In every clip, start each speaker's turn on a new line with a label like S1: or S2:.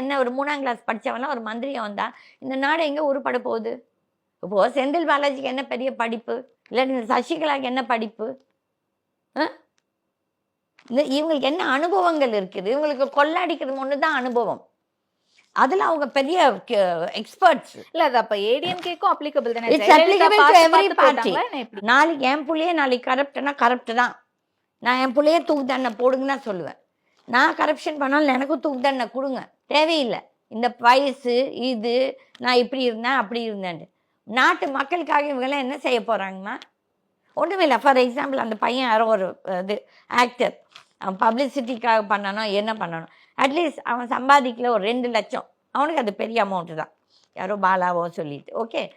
S1: என்ன ஒரு மூணாம் கிளாஸ் படிச்சவன்லாம் ஒரு மந்திரியா வந்தா இந்த நாடு எங்க உருப்பட போகுது? இப்போ செந்தில் பாலாஜிக்கு என்ன பெரிய படிப்பு? இல்லாட்டி இந்த சசிகலாக்கு என்ன படிப்பு? இந்த இவங்களுக்கு என்ன அனுபவங்கள் இருக்குது? இவங்களுக்கு கொள்ளடிக்கிறது ஒன்று தான் அனுபவம். அதில் அவங்க பெரிய எக்ஸ்பர்ட்ஸ்
S2: இல்ல அது அப்ப ஏடிஎம்கேக்கும் அப்ளிகபிள் தானே? என்ன எப்படி?
S1: நாளைக்கு என் புள்ளையே நாளைக்கு கரப்ட்னா கரப்ட் தான். நான் என் புள்ளையே தூக்கு தண்டனை போடுங்கன்னு சொல்லுவேன். நான் கரப்ஷன் பண்ணாலும் எனக்கும் தூக்கு தண்டனை கொடுங்க. தேவையில்லை. இந்த வயசு இது நான் இப்படி இருந்தேன் அப்படி இருந்தேன்ட்டு. நாட்டு மக்களுக்காக இவங்கெல்லாம் என்ன செய்ய போகிறாங்கன்னா ஒன்றுமே இல்லை. ஃபார் எக்ஸாம்பிள் அந்த பையன் யாரோ ஒரு இது ஆக்டர் அவன் பப்ளிசிட்டிக்காக பண்ணணும் என்ன பண்ணணும். அட்லீஸ்ட் அவன் சம்பாதிக்கல ஒரு ரெண்டு லட்சம். அவனுக்கு அது பெரிய அமௌண்ட்டு தான். யாரோ பாலாவோ சொல்லிட்டு. ஓகே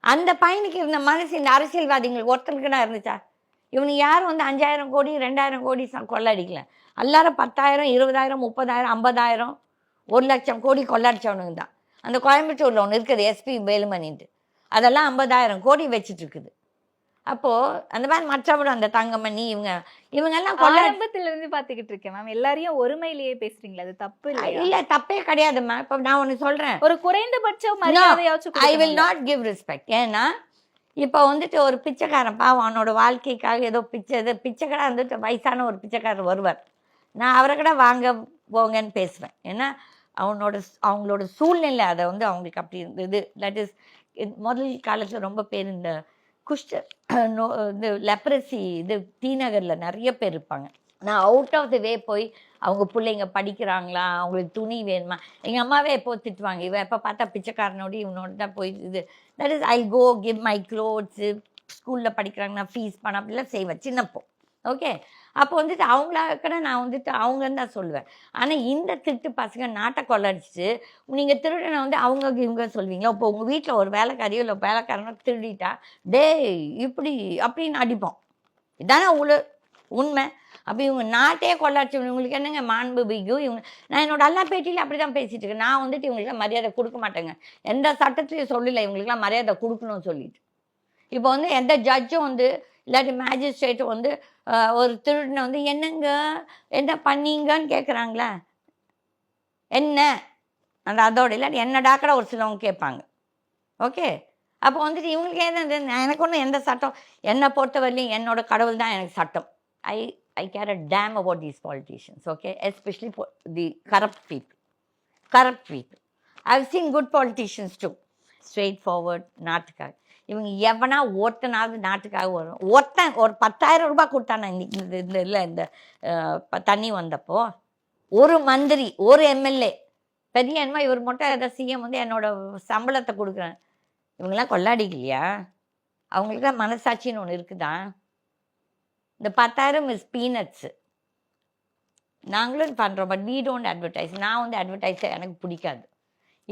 S1: அந்த பையனுக்கு இருந்த மனசு இந்த அரசியல்வாதிகள் ஒருத்தனுக்கு தான் இருந்துச்சா? இவனுக்கு யாரும் வந்து அஞ்சாயிரம் கோடி ரெண்டாயிரம் கோடி ச- கொள்ளடிக்கல. எல்லாரும் பத்தாயிரம் இருபதாயிரம் முப்பதாயிரம் ஐம்பதாயிரம் ஒரு லட்சம் கோடி கொள்ளடிச்சவனுங்க தான் அந்த கோயம்புத்தூரில் ஒன்று இருக்குது எஸ்பி வேலுமணின்ட்டு. அதெல்லாம் ஐம்பதாயிரம் கோடி வச்சுட்டு இருக்குது அப்போது அந்த மாதிரி மற்றவரும் அந்த தங்கமணி இவங்க இவங்கெல்லாம் கொள்ள
S2: ஆரம்பத்துல இருந்து பாத்துக்கிட்டு இருக்கேன் மேம் எல்லாரையும் ஒருமையிலேயே பேசுறீங்களா? அது தப்பு இல்லையா?
S1: இல்லை தப்பே கிடையாதும்மா இப்போ நான் ஒன்று சொல்கிறேன்
S2: ஒரு குறைந்தபட்ச மரியாதையாச்சும்
S1: I will? Not give respect ஏன்னா இப்போ வந்துட்டு ஒரு பிச்சைக்காரன் பாவம் அவனோட வாழ்க்கைக்காக ஏதோ பிச்சை இது பிச்சைக்காரன் வந்துட்டு வயசான ஒரு பிச்சைக்காரர் வருவார். நான் அவரை கூட வாங்க போங்கன்னு பேசுவேன். ஏன்னா அவனோட அவங்களோட சூழ்நிலை அதை வந்து அவங்களுக்கு அப்படி இருந்தது. தட் இஸ் முதல் காலத்தில் ரொம்ப பேர் இந்த குஷ்ட நோ இது லெப்ரசி இது தீநகரில் நகரில் நிறைய பேர் இருப்பாங்க. நான் அவுட் ஆஃப் த வே போய் அவங்க பிள்ளைங்க படிக்கிறாங்களா அவங்களுக்கு துணி வேணுமா? எங்கள் அம்மாவே எப்போ திட்டுவாங்க இவன் எப்போ பார்த்தா பிச்சைக்காரனோடு இவனோட தான் போய் இது. That is I go give my clothes ஸ்கூலில் படிக்கிறாங்கன்னா ஃபீஸ் பணம் அப்படிலாம் செய்வேன். சின்னப்போ. ஓகே? அப்போ வந்துட்டு அவங்களா கூட நான் வந்துட்டு அவங்கன்னு தான் சொல்லுவேன். ஆனால் இந்த திருட்டு பசங்க நாட்டை கொள்ளடிச்சிட்டு நீங்கள் திருடனை வந்து அவங்க இவங்க சொல்வீங்க. இப்போ உங்கள் வீட்டில் ஒரு வேலைக்காரியோ இல்லை வேலைக்காரனோ திருடிட்டா டேய் இப்படி அப்படின்னு அடிப்போம். இதானே உள்ள உண்மை. அப்போ இவங்க நாட்டையே கொள்ளாச்சு இவங்களுக்கு என்னங்க மாண்பு பிகு? இவங்க நான் என்னோட எல்லா பேட்டியில் அப்படி தான் பேசிகிட்டு இருக்கேன். நான் வந்துட்டு இவங்களுக்குலாம் மரியாதை கொடுக்க மாட்டேங்க. எந்த சட்டத்திலையும் சொல்லலை இவங்களுக்குலாம் மரியாதை கொடுக்கணும்னு சொல்லிட்டு. இப்போ வந்து எந்த ஜட்ஜும் வந்து இல்லாட்டி மேஜிஸ்ட்ரேட் வந்து ஒரு திருடனை வந்து என்னங்க? என்ன பண்ணீங்கன்னு கேட்குறாங்களா என்ன? அந்த அதோட இல்லாட்டி என்னடா கூட ஒரு சிலவங்க கேட்பாங்க. ஓகே? அப்போ வந்துட்டு இவங்களுக்கு ஏதாவது எனக்கு ஒன்றும் எந்த சட்டம்? என்னை பொறுத்தவரையிலையும் என்னோட கடவுள் தான் எனக்கு சட்டம். I I care a damn about these politicians okay especially the corrupt people corrupt people I've seen good politicians too straightforward நாட்டுக்காக இவங்க எவனா ஒருத்தனாவது நாட்டுக்காக வரும். ஒருத்தன் ஒரு பத்தாயிரம் ரூபாய் கொடுத்தானே இன்னைக்கு இந்த இந்த இல்லை இந்த தண்ணி வந்தப்போ? ஒரு மந்திரி ஒரு எம்எல்ஏ. பெரிய என்னமோ இவர் மட்டும் ஏதோ சிஎம் வந்து என்னோட சம்பளத்தை கொடுக்குறேன் இவங்கெல்லாம் கொள்ளாடிக்கலையா? அவங்களுக்குலாம் மனசாட்சின்னு ஒன்று இருக்குதா? இந்த பத்தாயிரம் இஸ் பீனட்ஸு நாங்களும் பண்ணுறோம் பட் வீ டோன்ட் அட்வர்டைஸ் நான் வந்து அட்வர்டைஸை எனக்கு பிடிக்காது.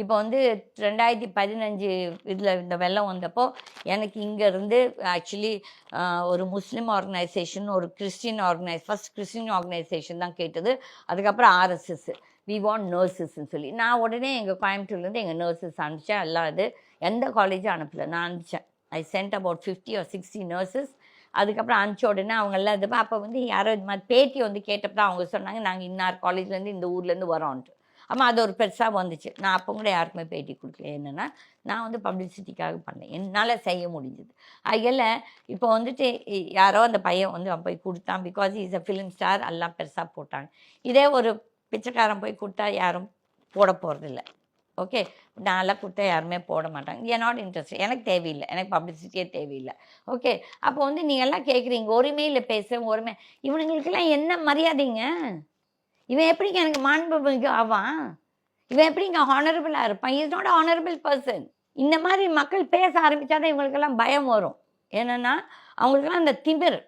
S1: இப்போ வந்து ரெண்டாயிரத்தி பதினஞ்சு இதில் இந்த வெள்ளம் வந்தப்போ எனக்கு இங்கேருந்து ஆக்சுவலி ஒரு முஸ்லீம் ஆர்கனைசேஷன் ஒரு Christian organise first Christian organisation தான் கேட்டது. அதுக்கப்புறம் ஆர்எஸ்எஸ் வி வாண்ட் நர்சஸ்ன்னு சொல்லி. நான் உடனே எங்கள் கோயம்புத்தூர்லேருந்து எங்கள் நர்சஸ் அனுப்பிச்சேன். எல்லாம் இது எந்த காலேஜும் அனுப்பல. நான் அனுப்பிச்சேன். I sent about fifty or sixty nurses அதுக்கப்புறம் அனுப்பிச்ச உடனே அவங்க எல்லாம் இது அப்போ வந்து யாரோ இது மாதிரி பேட்டி வந்து கேட்டப்ப தான் அவங்க சொன்னாங்க. நாங்கள் இன்னார் காலேஜ்லேருந்து இந்த ஊர்லேருந்து வரோன்ட்டு. ஆமாம் அது ஒரு பெருசாக வந்துச்சு. நான் அப்போ கூட யாருக்குமே பேட்டி கொடுக்கல. என்னென்னா நான் வந்து பப்ளிசிட்டிக்காக பண்ணேன். என்னால் செய்ய முடிஞ்சது. அதில் இப்போ வந்துட்டு யாரோ அந்த பையன் வந்து அவன் போய் கொடுத்தான் because is a film star எல்லாம் பெருசாக போட்டாங்க. இதே ஒரு பிச்சைக்காரன் போய் கொடுத்தா யாரும் போட போகிறதில்ல ஓகே? நான்லாம் கொடுத்தா யாருமே போட மாட்டாங்க. ஏ நாட் இன்ட்ரெஸ்ட் எனக்கு தேவையில்லை. எனக்கு பப்ளிசிட்டியே தேவையில்லை. ஓகே? அப்போ வந்து நீங்கள் எல்லாம் கேட்குறீங்க ஒருமையில் பேச ஒருமை. இவனுங்களுக்கெல்லாம் என்ன மரியாதைங்க? இவன் எப்படிங்க எனக்கு மாண்புமிகு ஆவான்? இவன் எப்படிங்க ஹானரபிளாக இருப்பான்? இஸ் நாட் ஹானரபிள் பர்சன் இந்த மாதிரி மக்கள் பேச ஆரம்பித்தாதான் இவங்களுக்கெல்லாம் பயம் வரும். என்னென்னா அவங்களுக்கெல்லாம் அந்த திமிர்.